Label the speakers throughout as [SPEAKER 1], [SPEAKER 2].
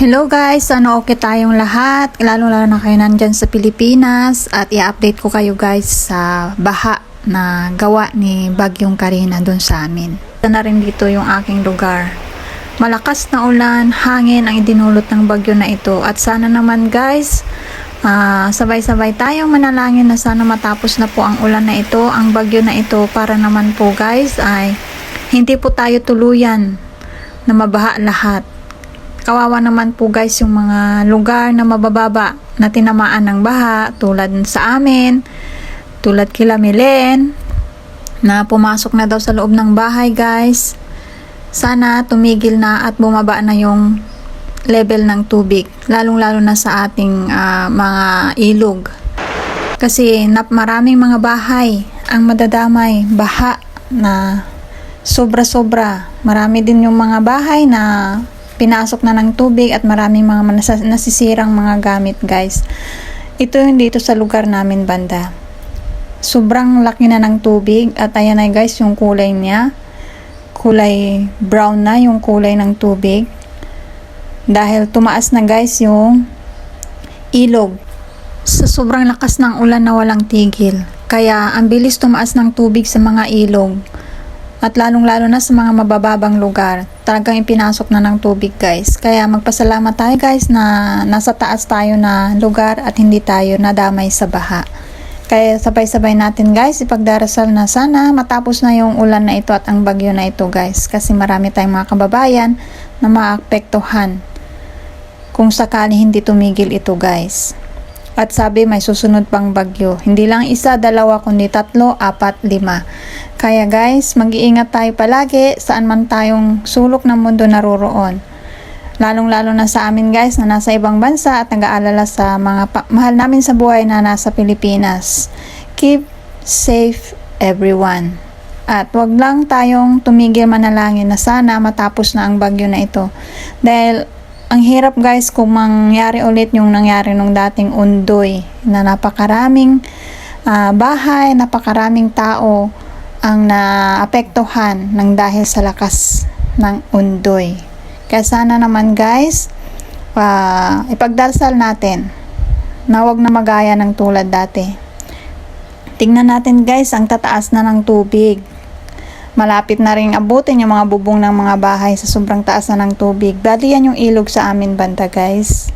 [SPEAKER 1] Hello guys, ano okay tayong lahat, lalo lalo na kayo nandyan sa Pilipinas at i-update ko kayo guys sa baha na gawa ni Bagyong Karina dun sa amin. Ito na rin dito yung aking lugar. Malakas na ulan, hangin ang idinulot ng bagyo na ito at sana naman guys, ah, sabay-sabay tayong manalangin na sana matapos na po ang ulan na ito, ang bagyo na ito para naman po guys ay hindi po tayo tuluyan na mabaha lahat. Kawawa naman po guys yung mga lugar na mabababa na tinamaan ng baha tulad sa amin, tulad kila Milen na pumasok na daw sa loob ng bahay guys. Sana tumigil na at bumaba na yung level ng tubig, lalong-lalo na sa ating ah, mga ilog. Kasi nap maraming mga bahay ang madadamay, baha na sobra-sobra. Marami din yung mga bahay na pinasok na ng tubig at maraming mga nasisirang mga gamit guys. Ito yung dito sa lugar namin banda. Sobrang laki na ng tubig at ayan na guys yung kulay niya. Kulay brown na yung kulay ng tubig. Dahil tumaas na guys yung ilog. Sa sobrang lakas ng ulan na walang tigil. Kaya ang bilis tumaas ng tubig sa mga ilog at lalong-lalo na sa mga mabababang lugar, talagang ipinasok na ng tubig guys. Kaya magpasalamat tayo guys na nasa taas tayo na lugar at hindi tayo nadamay sa baha. Kaya sabay-sabay natin guys, ipagdarasal na sana matapos na yung ulan na ito at ang bagyo na ito guys. Kasi marami tayong mga kababayan na maapektuhan kung sakali hindi tumigil ito guys. At sabi may susunod pang bagyo. Hindi lang isa, dalawa, kundi tatlo, apat, lima. Kaya guys, mag-iingat tayo palagi saan man tayong sulok ng mundo naroroon. Lalong-lalo na sa amin guys na nasa ibang bansa at nag-aalala sa mga mahal namin sa buhay na nasa Pilipinas. Keep safe everyone. At wag lang tayong tumigil manalangin na sana matapos na ang bagyo na ito. Dahil ang hirap guys kung mangyari ulit yung nangyari nung dating undoy na napakaraming ah, bahay, napakaraming tao ang naapektuhan ng dahil sa lakas ng undoy. Kaya sana naman guys, ah, ipagdasal natin na wag na magaya ng tulad dati. Tingnan natin guys ang tataas na ng tubig. Malapit na rin abutin yung mga bubong ng mga bahay sa sobrang taas na ng tubig. Dati yan yung ilog sa amin banda guys.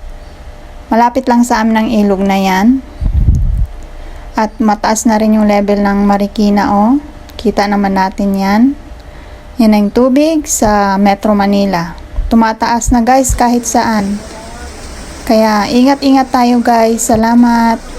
[SPEAKER 1] Malapit lang sa amin ang ilog na yan. At mataas na rin yung level ng Marikina oh. Kita naman natin yan. Yan ang tubig sa Metro Manila. Tumataas na guys kahit saan. Kaya ingat-ingat tayo guys. Salamat.